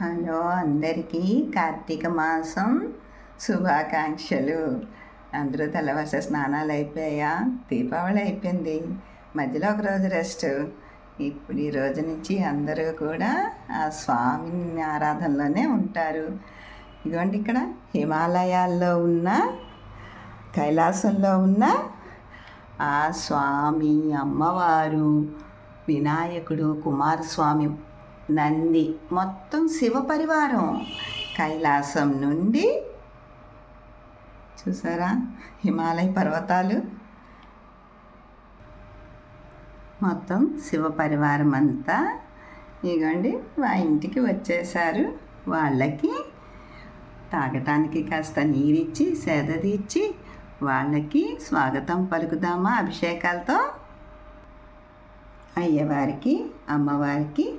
Hello అందరికీ కార్తీక మాసం శుభాకాంక్షలు. అందరూ తెల్లవారుస స్నానాలు అయిపోయా దీపావళి అయిపోయింది. మధ్యలో ఒక రోజు రెస్ట్ ఇప్పుడు ఈ రోజు నుంచి అందరూ కూడా ఆ స్వామిని ఆరాధనలోనే ఉంటారు. ఇదిగోండి ఇక్కడ హిమాలయాల్లో ఉన్న కైలాసంలో ఉన్న ఆ స్వామి అమ్మవారు వినాయకుడు కుమారస్వామి నంది మొత్తం శివ పరివారం కైలాసం నుండి చూసారా? హిమాలయ పర్వతాలు మొత్తం శివ పరివారం అంతా ఇగోండి మా ఇంటికి వచ్చేసారు వాళ్ళకి తాగటానికి కాస్త నీరిచ్చి సేదతీర్చి వాళ్ళకి స్వాగతం పలుకుదామా అభిషేకాలతో? అయ్యవారికి అమ్మవారికి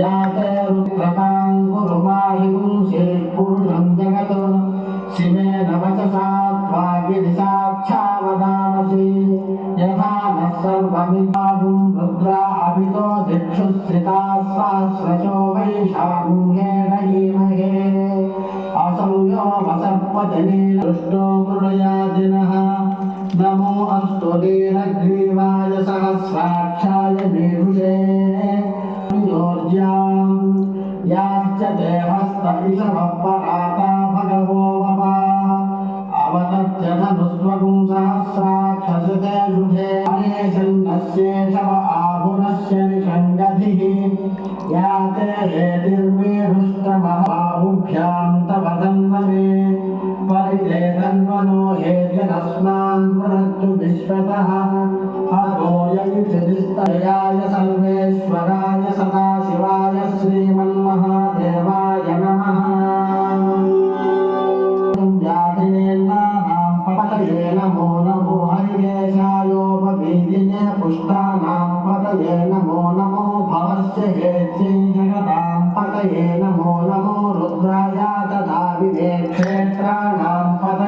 जातरुक्रमां कुरु मायुं जगत् शिवेन वचसा त्वा गिरिसाक्षावदामसि यथा नः रुद्रा अभितो दिक्षुश्रिता सहस्रशो वैशाम्येन ईमहे असौ यो दृष्टो नमो अस्तु दीनग्रीवाय सहस्राक्षाय मेरुषे యాశ్చ దేహస్తవిషమపరాతా భగవో మమ అవతత్యధనుస్వగం సహస్రాక్షసతే శుభే అనేషన్నస్యేషవ ఆహునస్య నిషంగధిః యాతే హేతిర్మే హృష్టమహాభుభ్యాం తవ తన్మనే పరిదేతన్వనో హేతిరస్మాన్ పునత్తు విశ్వతః హరోయ యుధిస్తయాయ సల్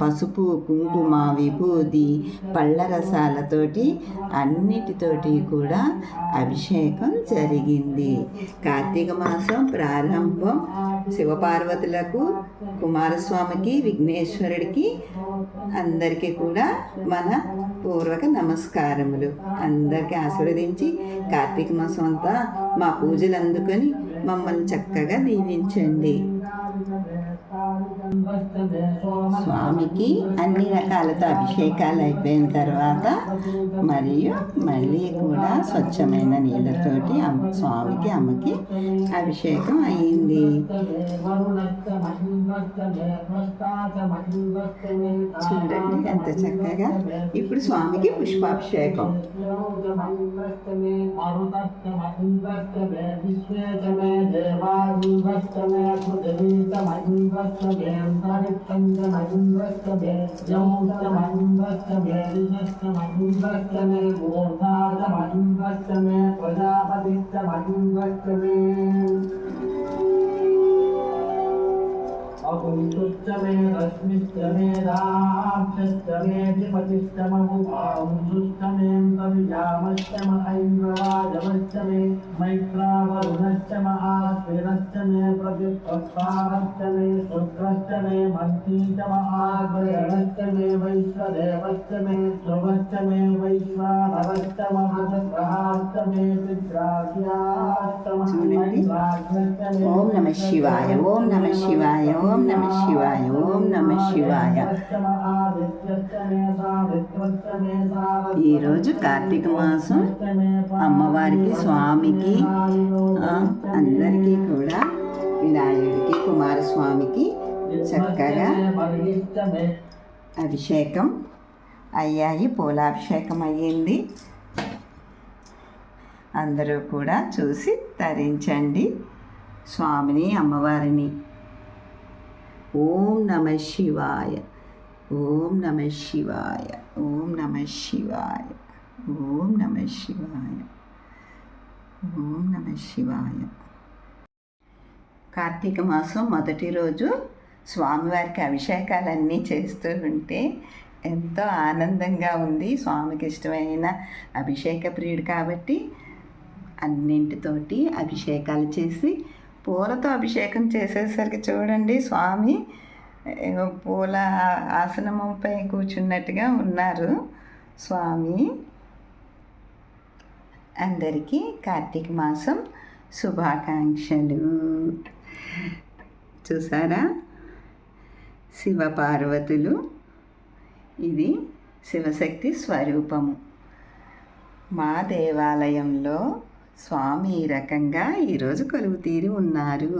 పసుపు కుంకుమ విభూది పళ్ళ రసాలతోటి అన్నిటితోటి కూడా అభిషేకం జరిగింది. కార్తీక మాసం ప్రారంభం శివపార్వతులకు కుమారస్వామికి విఘ్నేశ్వరుడికి అందరికీ కూడా మన పూర్వక నమస్కారములు. అందరికీ ఆశీర్వదించి కార్తీక మాసం అంతా మా పూజలు అందుకొని మమ్మల్ని చక్కగా దీవించండి. స్వామికి అన్ని రకాలతో అభిషేకాలు అయిపోయిన తర్వాత మరియు మళ్ళీ కూడా స్వచ్ఛమైన నీళ్ళతోటి అమ్మ స్వామికి అమ్మకి అభిషేకం అయింది. చూడండి ఎంత చక్కగా. ఇప్పుడు స్వామికి పుష్పాభిషేకం. மன்வஸ்தவேம் பருத்தந்த மன்வஸ்தவே யௌத மன்வஸ்தவே ரிஜஸ்த மன்வஸ்தமே ஓதாத மன்வஸ்தமே பிரஜாபதித்த மன்வஸ்தவே च मे मैत्रावरुणश्च महाश्वेनश्च मे प्रतिप्रस्तारश्च मे शुक्रश्च मे मन्त्री च महाग्रहणश्च मे वैश्वदेवश्च मे ध्रुवश्च मे वैश्वानरश्च महसग्रहाश्च मे पित्राख्याश्च ओम नमः शिवाय, ओम नमः शिवाय, ओम नमः शिवाय। శివాయ ఓం నమ శివాయ ఈరోజు కార్తీక మాసం అమ్మవారికి స్వామికి అందరికీ కూడా వినాయకుడికి కుమారస్వామికి చక్కగా అభిషేకం అయ్యాయి. పూలాభిషేకం అయ్యింది. అందరూ కూడా చూసి తరించండి. స్వామిని అమ్మవారిని. ఓం నమ శివాయ. ఓం నమ శివాయ. ఓం నమ శివాయ. ఓం నమ శివాయ. ఓం నమ శివాయ. కార్తీక మాసం మొదటి రోజు స్వామివారికి అభిషేకాలన్నీ చేస్తూ ఉంటే ఎంతో ఆనందంగా ఉంది. స్వామికి ఇష్టమైన అభిషేక ప్రియుడు కాబట్టి అన్నింటితోటి అభిషేకాలు చేసి పూలతో అభిషేకం చేసేసరికి చూడండి స్వామి పూల ఆసనముపై కూర్చున్నట్టుగా ఉన్నారు స్వామి. అందరికీ కార్తీక మాసం శుభాకాంక్షలు. చూసారా? శివపార్వతులు ఇది శివశక్తి స్వరూపము. మా దేవాలయంలో స్వామి ఈ రకంగా ఈరోజు కొలువు తీరి ఉన్నారు.